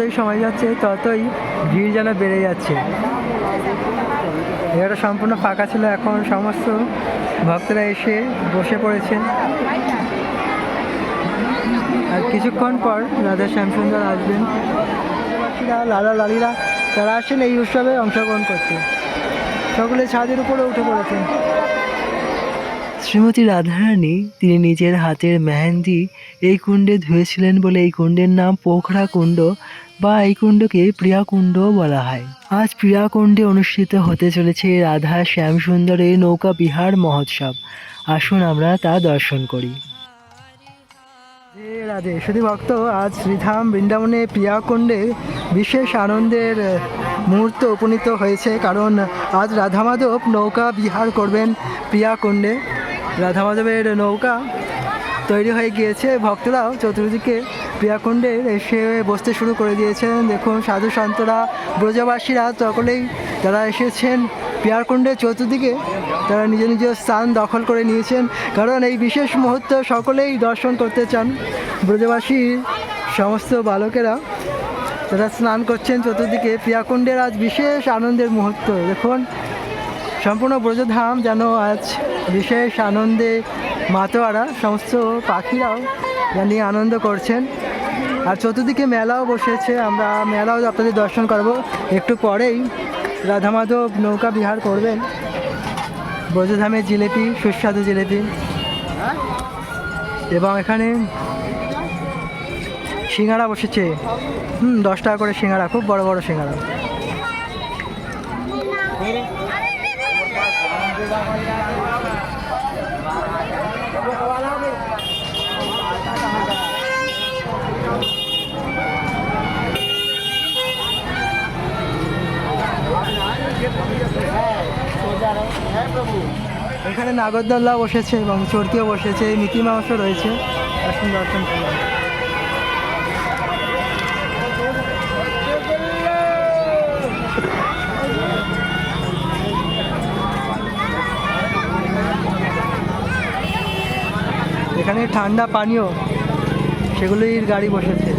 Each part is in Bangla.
যতই সময় যাচ্ছে, ততই ভিড় যেন বেড়ে যাচ্ছে। এটা সম্পূর্ণ ফাঁকা ছিল, এখন সমস্ত ভক্তরা এসে বসে পড়েছেন। আর কিছুক্ষণ পর রাধা শ্যামসুন্দর আসবেন। লালা লালিরা তারা আসেন এই উৎসবে অংশগ্রহণ করতে। সকলে ছাদের উপরে উঠে পড়েছেন। শ্রীমতী রাধারানী, তিনি নিজের হাতের মেহেন্দি এই কুণ্ডে ধুয়েছিলেন বলে এই কুণ্ডের নাম পোখরা কুণ্ড বা এই কুণ্ডকে প্রিয়া কুণ্ড বলা হয়। আজ প্রিয়া কুণ্ডে অনুষ্ঠিত হতে চলেছে রাধা শ্যাম সুন্দরের নৌকা বিহার মহোৎসব। আসুন আমরা তা দর্শন করি। রাধে, শুধু ভক্ত, আজ শ্রীধাম বৃন্দাবনে প্রিয়াকুণ্ডে বিশেষ আনন্দের মুহূর্ত উপনীত হয়েছে, কারণ আজ রাধা মাধব নৌকা বিহার করবেন প্রিয়াকুণ্ডে। রাধা মাধবের নৌকা তৈরি হয়ে গিয়েছে। ভক্তরাও চতুর্দিকে প্রিয়াকুণ্ডে এসে বসতে শুরু করে দিয়েছেন। দেখুন, সাধু সন্তরা, ব্রজবাসীরা সকলেই তারা এসেছেন প্রিয়াকুণ্ডের চতুর্দিকে, তারা নিজ নিজ স্থান দখল করে নিয়েছেন। কারণ এই বিশেষ মুহূর্ত সকলেই দর্শন করতে চান। ব্রজবাসী সমস্ত বালকেরা তারা স্নান করছেন চতুর্দিকে। প্রিয়াকুণ্ডের আজ বিশেষ আনন্দের মুহূর্ত। দেখুন, সম্পূর্ণ ব্রজধাম যেন আজ বিশেষ আনন্দে মাতোয়ারা, সমস্ত পাখিরাও জানি আনন্দ করছেন। আর চতুর্দিকে মেলাও বসেছে। আমরা মেলাও আপনাদের দর্শন করব। একটু পরেই রাধামাধব নৌকা বিহার করবেন। ব্রজধামের জিলেপি, সুস্বাদু জিলেপি। এবং এখানে সিঙ্গারা বসেছে। হুম, দশ টাকা করে সিঙ্গারা, খুব বড় বড় সিঙ্গারা। এখানে নাগরদোল্লা বসেছে এবং চরকিও বসেছে মিকি মাংসও রয়েছে। দর্শন করলাম এখানে ঠান্ডা পানীয় সেগুলির গাড়ি বসেছে।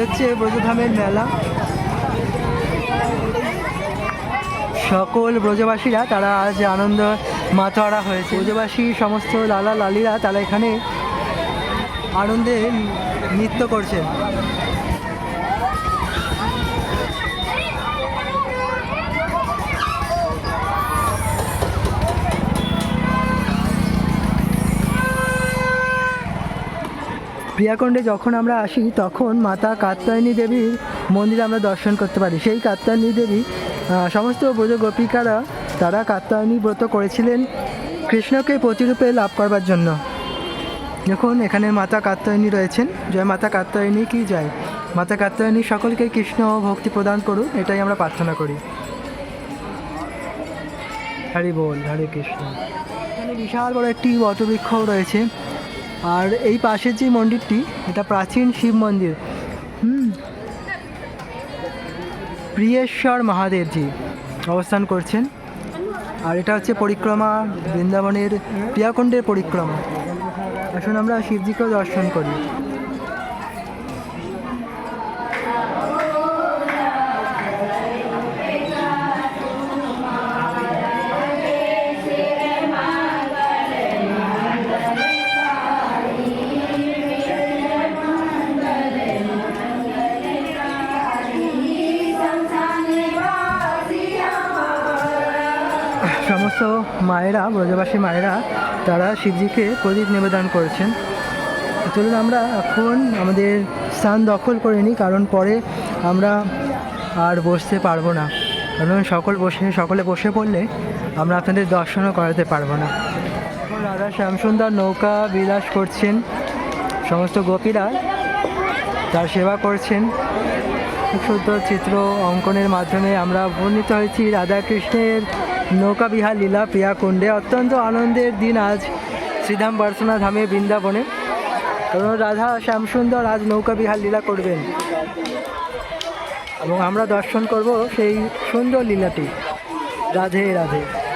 হচ্ছে ব্রজধামের মেলা। সকল ব্রজবাসীরা, তারা আজ আনন্দ মাতোয়ারা হয়েছে। ব্রজবাসী সমস্ত লালা লালিরা, তারা এখানে আনন্দে নৃত্য করছেন প্রিয়াকুণ্ডে যখন আমরা আসি, তখন মাতা কাত্যায়নী দেবীর মন্দির আমরা দর্শন করতে পারি। সেই কাত্যায়নী দেবী সমস্ত ব্রজ গোপিকারা তারা কাত্যায়নী ব্রত করেছিলেন কৃষ্ণকে প্রতিরূপে লাভ করবার জন্য। দেখুন, এখানে মাতা কাত্যায়নী রয়েছেন। জয় মাতা কাত্যায়নী কি যায় মাতা কাত্যায়নী সকলকে কৃষ্ণ ভক্তি প্রদান করুন, এটাই আমরা প্রার্থনা করি। হরি বল, হরে কৃষ্ণ। এখানে বিশাল বড় একটি বটবৃক্ষও রয়েছে। আর এই পাশের যে মন্দিরটি, এটা প্রাচীন শিব মন্দির। হুম প্রিয়েশ্বর মহাদেবজি অবস্থান করছেন। আর এটা হচ্ছে পরিক্রমা, বৃন্দাবনের প্রিয়াকুণ্ডের পরিক্রমা। আসুন আমরা শিবজিকেও দর্শন করি। মায়েরা, ব্রজবাসী মায়েরা, তারা শিবজিকে প্রদীপ নিবেদন করেছেন। চলুন আমরা এখন আমাদের স্থান দখল করে নিই, কারণ পরে আমরা আর বসতে পারব না। কারণ সকল বসে, সকলে বসে পড়লে আমরা আপনাদের দর্শনও করাতে পারব না। রাধা শ্যামসুন্দর নৌকা বিলাস করছেন, সমস্ত গোপীরা তার সেবা করছেন। খুব সুন্দর চিত্র অঙ্কনের মাধ্যমে আমরা বর্ণিত হয়েছি রাধাকৃষ্ণের নৌকা বিহার লীলা প্রিয়া কুণ্ডে অত্যন্ত আনন্দের দিন আজ শ্রীধাম বার্সনা ধামে বৃন্দাবনে। কারণ রাধা শ্যামসুন্দর আজ নৌকা বিহার লীলা করবেন। এবং আমরা দর্শন করব সেই সুন্দর লীলাটি। রাধে রাধে।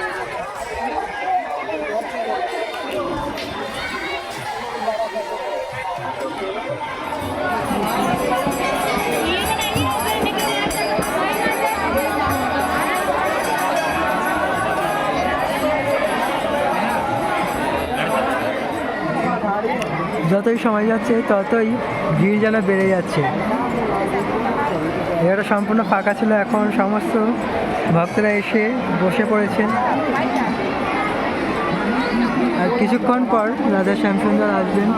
যতই সময় যাচ্ছে, ততই ভিড় যেন বেড়ে যাচ্ছে। এটা সম্পূর্ণ ফাঁকা ছিল, এখন সমস্ত ভক্তরা এসে বসে পড়েছেন। আর কিছুক্ষণ পর রাজা শ্যামসুন্দর আসবেন।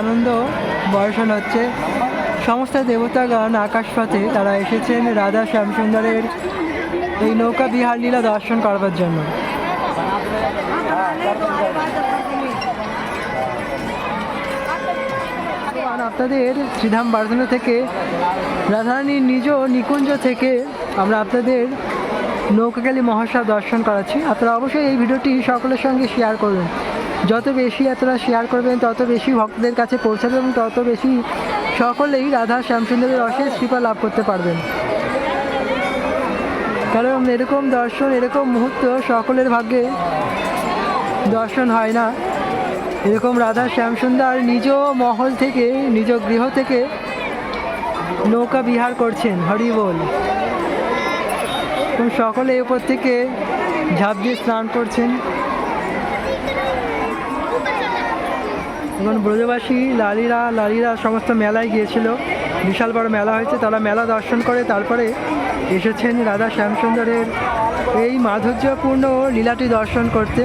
আনন্দ, বর্ষণ হচ্ছে। সমস্ত দেবতাগণ আকাশপথে তারা এসেছেন রাধা শ্যামসুন্দরের এই নৌকা বিহার লীলা দর্শন করবার জন্য। আপনাদের শ্রীধাম বার্ধনা থেকে রাধারানীর নিজ নিকুঞ্জ থেকে আমরা আপনাদের নৌকাকালী মহাসাব দর্শন করাচ্ছি। আপনারা অবশ্যই এই ভিডিওটি সকলের সঙ্গে শেয়ার করবেন যত বেশি এতটা শেয়ার করবেন, তত বেশি ভক্তদের কাছে পৌঁছাবে এবং তত বেশি সকলেই রাধা শ্যামসুন্দরের অশেষ কৃপা লাভ করতে পারবেন। কারণ এরকম দর্শন, এরকম মুহূর্ত সকলের ভাগ্যে দর্শন হয় না। এরকম রাধা শ্যামসুন্দর নিজ মহল থেকে, নিজ গৃহ থেকে নৌকা বিহার করছেন, হরি বল। এবং সকলে এরপর থেকে ঝাঁপ দিয়ে স্নান করছেন। এখন ব্রজবাসী, লালিরা লালিরা সমস্ত মেলায় গিয়েছিল। বিশাল বড় মেলা হয়েছে, তারা মেলা দর্শন করে, তারপরে এসেছেন রাধা শ্যামসুন্দরের এই মাধুর্যপূর্ণ লীলাটি দর্শন করতে।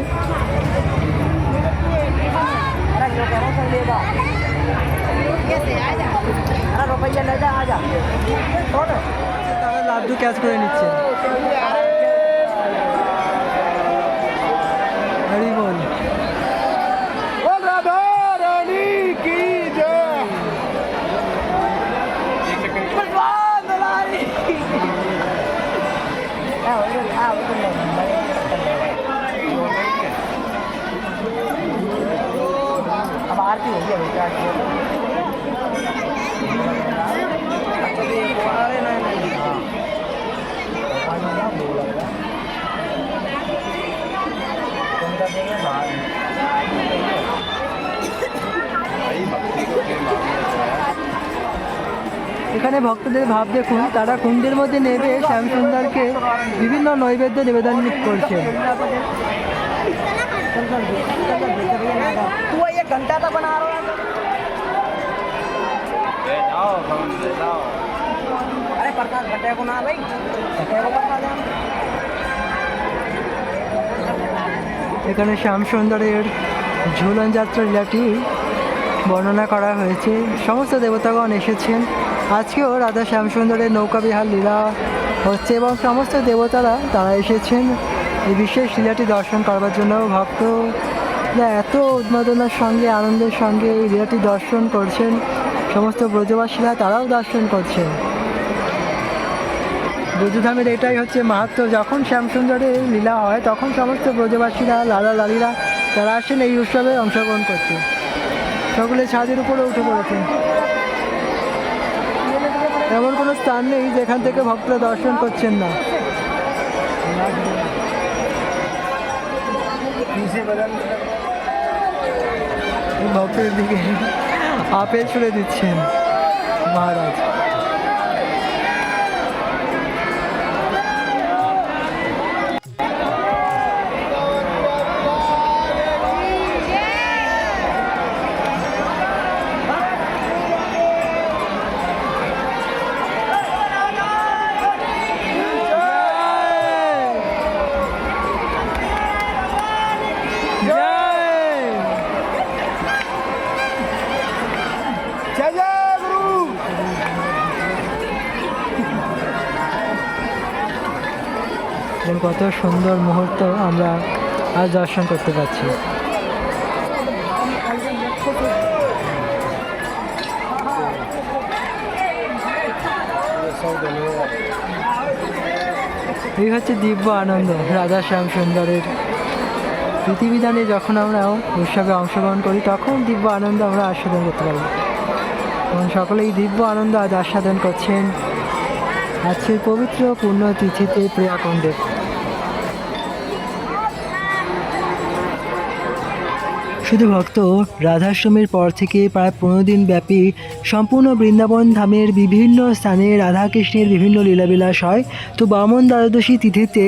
তারা লাড্ডু ক্যাচ করে নিচ্ছে। এখানে ভক্তদের ভাব দেখুন তারা কুণ্ডের মধ্যে নেবে শ্যামসুন্দরকে বিভিন্ন নৈবেদ্য নিবেদন করছে तू ये घंटा तो बना रहा है अरे प्रकाश घंटे को ना भाई घंटे को बता दे এখানে শ্যামসুন্দরের ঝুলন যাত্রা লীলাটি বর্ণনা করা হয়েছে সমস্ত দেবতাগণ এসেছেন আজকেও রাধা শ্যামসুন্দরের নৌকা বিহার লীলা হচ্ছে এবং সমস্ত দেবতারা তারা এসেছেন এই বিশেষ লীলাটি দর্শন করবার জন্য ভক্ত এত উন্মাদনার সঙ্গে, আনন্দের সঙ্গে এই লীলাটি দর্শন করছেন, সমস্ত ব্রজবাসীরা তারাও দর্শন করছেন। ব্রজধামের এটাই হচ্ছে মাহাত্ম, যখন শ্যামসুন্দরের লীলা হয়, তখন সমস্ত ব্রজবাসীরা, লালা লালিরা, তারা আসেন এই উৎসবে অংশগ্রহণ করতে। সকলে ছাদের উপরে উঠে পড়েছেন। এমন কোনো স্থান নেই যেখান থেকে ভক্তরা দর্শন করছেন না। ভক্তের দিকে আপেল ছুড়ে দিচ্ছেন মহারাজ কত সুন্দর মুহূর্ত আমরা আজ দর্শন করতে পারছি। এই হচ্ছে দিব্য আনন্দ, রাজা শ্যাম সুন্দরের। পৃথিবীদানে যখন আমরা উৎসবে অংশগ্রহণ করি, তখন দিব্য আনন্দ আমরা আস্বাদন করতে পারি। এবং সকলেই দিব্য আনন্দ আজ আস্বাদন করছেন। আজকের পবিত্র পূর্ণ তিথিতে প্রিয়াকুণ্ডে শুধু ভক্ত রাধাষ্টমীর পর থেকে প্রায় পনেরো দিন ব্যাপী সম্পূর্ণ বৃন্দাবন ধামের বিভিন্ন স্থানে রাধাকৃষ্ণের বিভিন্ন লীলাবিলাস হয়। তো বামন দ্বাদশী তিথিতে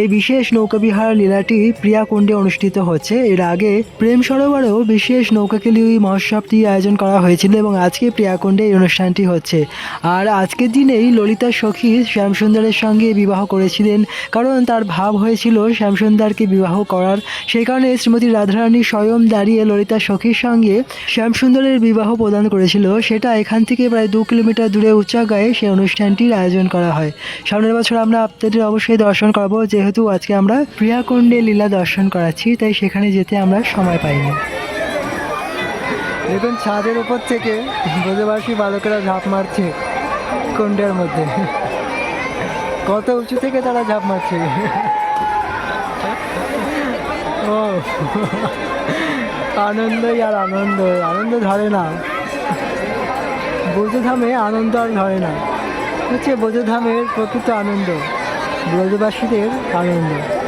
এই বিশেষ নৌকাবিহার লীলাটি প্রিয়াকুণ্ডে অনুষ্ঠিত হচ্ছে। এর আগে প্রেম সরোবরেও বিশেষ নৌকাকেলি মহোৎসবটি আয়োজন করা হয়েছিল এবং আজকে প্রিয়াকুণ্ডে এই অনুষ্ঠানটি হচ্ছে। আর আজকের দিনেই ললিতা সখী শ্যামসুন্দরের সঙ্গে বিবাহ করেছিলেন, কারণ তার ভাব হয়েছিল শ্যামসুন্দরকে বিবাহ করার। সেই কারণে শ্রীমতী রাধারানী স্বয়ং দাঁড়িয়ে ললিতা সখীর সঙ্গে শ্যামসুন্দরের বিবাহ প্রদান করেছিল। সেটা এখান থেকে প্রায় দু কিলোমিটার দূরে উচ্চাগায়ে সেই অনুষ্ঠানটির আয়োজন করা হয়। সামনের বছর আমরা আপনাদের অবশ্যই দর্শন করাবো। যেহেতু আজকে আমরা প্রিয়াকুণ্ডে লীলা দর্শন করাচ্ছি, তাই সেখানে যেতে আমরা সময় পাইনি। দেখুন, ছাদের উপর থেকে ব্রজবাসী বালকেরা ঝাঁপ মারছে কুণ্ডের মধ্যে। কত উঁচু থেকে তারা ঝাঁপ মারছে? ও। আনন্দই আর আনন্দ আনন্দ ধরে না। বৌদ্ধধামে আনন্দ আর ধরে না। হচ্ছে বৌদ্ধধামের প্রকৃত আনন্দ ব্রজবাসীদের আনন্দ।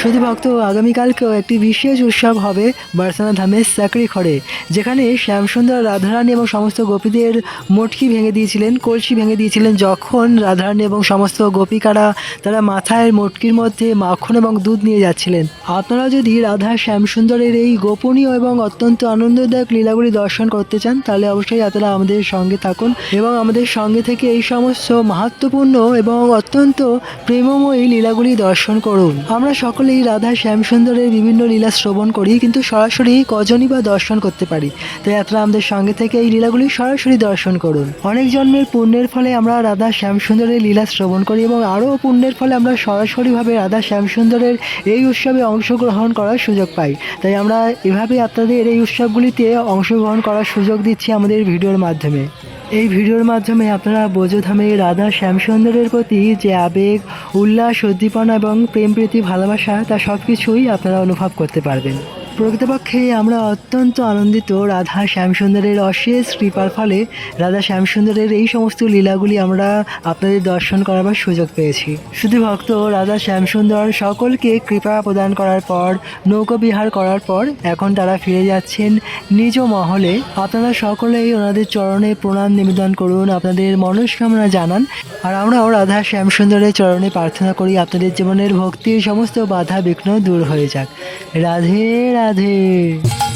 শুধু ভক্ত আগামীকালকেও একটি বিশেষ উৎসব হবে বার্সানা ধামের চাকরি খড়ে, যেখানে শ্যামসুন্দর, রাধারানী এবং সমস্ত গোপীদের মটকি ভেঙে দিয়েছিলেন, কলসি ভেঙে দিয়েছিলেন। যখন রাধারানী এবং সমস্ত গোপিকারা তারা মাথায় মটকির মধ্যে মাখন এবং দুধ নিয়ে যাচ্ছিলেন, আপনারা যদি রাধা শ্যামসুন্দরের এই গোপনীয় এবং অত্যন্ত আনন্দদায়ক লীলাগুলি দর্শন করতে চান, তাহলে অবশ্যই আপনারা আমাদের সঙ্গে থাকুন এবং আমাদের সঙ্গে থেকে এই সমস্ত মাহাত্মপূর্ণ এবং অত্যন্ত প্রেমময়ী লীলাগুলি দর্শন করুন। আমরা সকলেই রাধা শ্যামসুন্দরের বিভিন্ন লীলা শ্রবণ করি, কিন্তু সরাসরি কজনই বা দর্শন করতে পারি। তাই আপনারা আমাদের সঙ্গে থেকে এই লীলাগুলি সরাসরি দর্শন করুন। অনেক জন্মের পুণ্যের ফলে আমরা রাধা শ্যামসুন্দরের লীলা শ্রবণ করি এবং আরও পুণ্যের ফলে আমরা সরাসরিভাবে রাধা শ্যামসুন্দরের এই উৎসবে অংশগ্রহণ করার সুযোগ পাই। তাই আমরা এভাবে আপনাদের এই উৎসবগুলিতে অংশগ্রহণ করার সুযোগ দিচ্ছি আমাদের ভিডিওর মাধ্যমে। এই ভিডিওর মাধ্যমে আপনারা বোঝোধামে রাধা শ্যামসুন্দরের প্রতি যে আবেগ, উল্লাস, উদ্দীপনা এবং প্রেম প্রীতি, ভালোবাসা, তা সব কিছুই আপনারা অনুভব করতে পারবেন। প্রকৃতপক্ষে আমরা অত্যন্ত আনন্দিত রাধা শ্যামসুন্দরের অশেষ কৃপার ফলে রাধা শ্যামসুন্দরের এই সমস্ত লীলাগুলি আমরা আপনাদের দর্শন করাবার সুযোগ পেয়েছি। শুধু ভক্ত রাধা শ্যামসুন্দর সকলকে কৃপা প্রদান করার পর নৌকবিহার করার পর এখন তারা ফিরে যাচ্ছেন নিজ মহলে। আপনারা সকলেই ওনাদের চরণে প্রণাম নিবেদন করুন, আপনাদের মনস্কামনা জানান। আর আমরাও রাধা শ্যামসুন্দরের চরণে প্রার্থনা করি, আপনাদের জীবনের ভক্তির সমস্ত বাধা বিঘ্ন দূর হয়ে যাক। রাধে রাধে